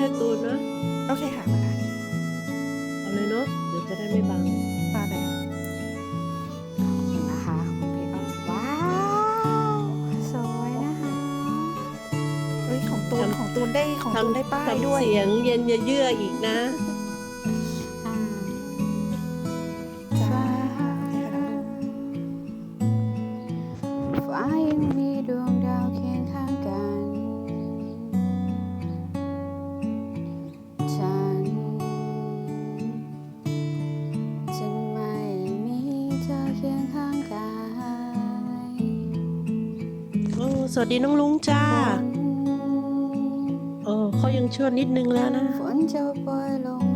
ให้ตูนนะ โอเคค่ะมาได้เอาเลยเนาะเดี๋ยวจะได้ไม่บังมาเลยค่ะเห็นนะคะคุณพี่อ้อว้าวสวยนะคะเฮ้ยของตูนของตูนได้ของตูนได้ป้ายด้วยเสียงเย็นยาเยื่ออีกนะ อ่าจ้าฟ้าฟ้ายังมี สวัสดีน้องลุงจ้าโอ้เขายังชั่วนิดนึงแล้วนะ ฝนจะโปรยลง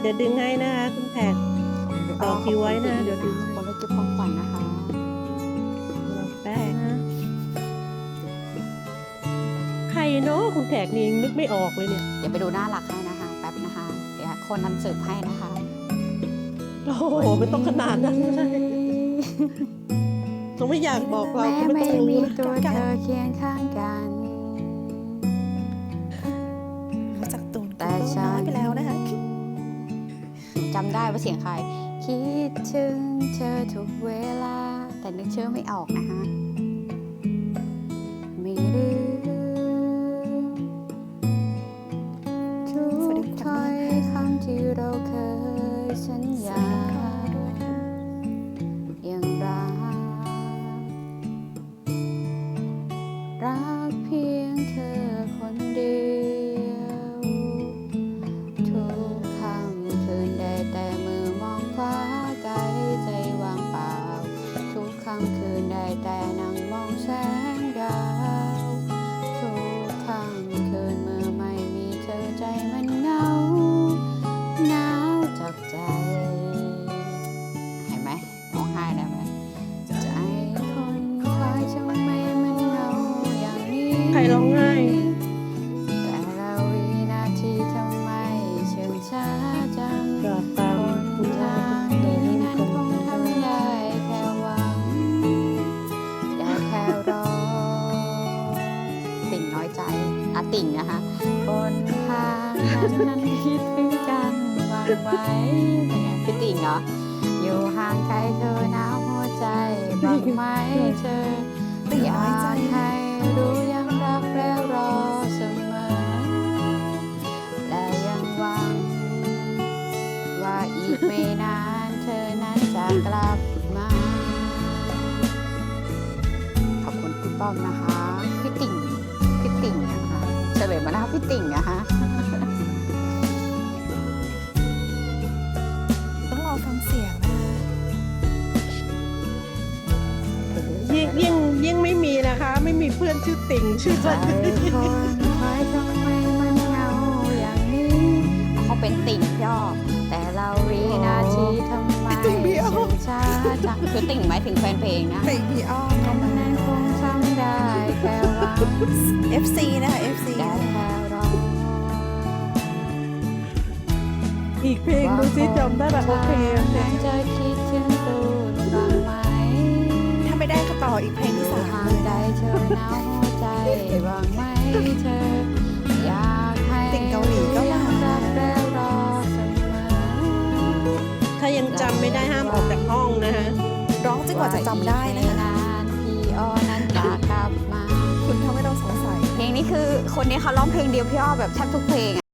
เดี๋ยวดึงให้นะคะคุณแท็กต่อคิวไว้นะเดี๋ยวดูขอบคุณลูกจิ๊บของขวัญนะคะรอแป๊บนะใครเนาะคุณแท็กนี่ยังนึกไม่ออกเลยเนี่ยเดี๋ยวไปดูหน้าหลักให้นะคะ แป๊บนะคะ เดี๋ยวคนนั้นสืบให้นะคะ โอ้โหไม่ต้องขนาดนั้นก็ได้ต้องไม่อยากบอกเราแม้ก็ไม่ไม่ต้องรู้มีนะตัวเธอเคียงข้างกันรู้จักตูนแต่ก็ฉันน้อยไปแล้วนะคะ จำได้ว่าเสียงใคร คิดถึงเธอทุกเวลา แต่นึกชื่อไม่ออกนะคะไม่รู้ รร้องไห้แต่ละวินาทีทำไมเชื่องช้าจังกราบตามคนคุณพ่อทางนี้นั้นคงทำได้แค่หวังได้แค่รอ ติ่งน้อยใจอะติ่งนะคะคนทางนั้นนั้นคิดถึงกันบ้างไหมเป็นไงพี่ติ่งเหรออยู่ห่างไกลเธอหนาวหัวใจบ้างไหมเธอ กลับมา ขอบคุณพี่ป้อมนะคะ พี่ติ่ง พี่ติ่งนะคะ เฉลยมานะคะพี่ติ่งนะคะต้องรอฟังเสียงนะคะยิ่งยิ่งยิ่งไม่มีนะคะ ไม่มีเพื่อนชื่อติ่งชื่อใจอะไรคนคอยทำไมมันเหงาอย่างนี้เขาเป็นติ่งพี่อ้อแต่เราวินาทีทำไมถึงช้าจัง คือติ่งหมายถึงแฟนเพลงนะติ่งพี่อ้อมก็มันนั้นคงทำได้แค่วัง FC นะคะ FC ได้แค่รออีกเพลงดูซิจำได้แบบโอเคว่าคนทางนั้นจะคิดถึงตูนบ้างไหมอีกเพลงที่สามห่างใดเธอหนาวหัวใจบ้างไหมเธออยากให้ติ่งเกาหลีก็มาถ้ายังจำไม่ได้ห้าม จนกว่าจะจำได้นะคะนานพี่อ้อนั้นจะกลับมา คุณทำให้เราสงสัย เพลงนี้คือคนนี้เขาร้องเพลงเดียวพี่อ้อแบบแทบทุกเพลงอะ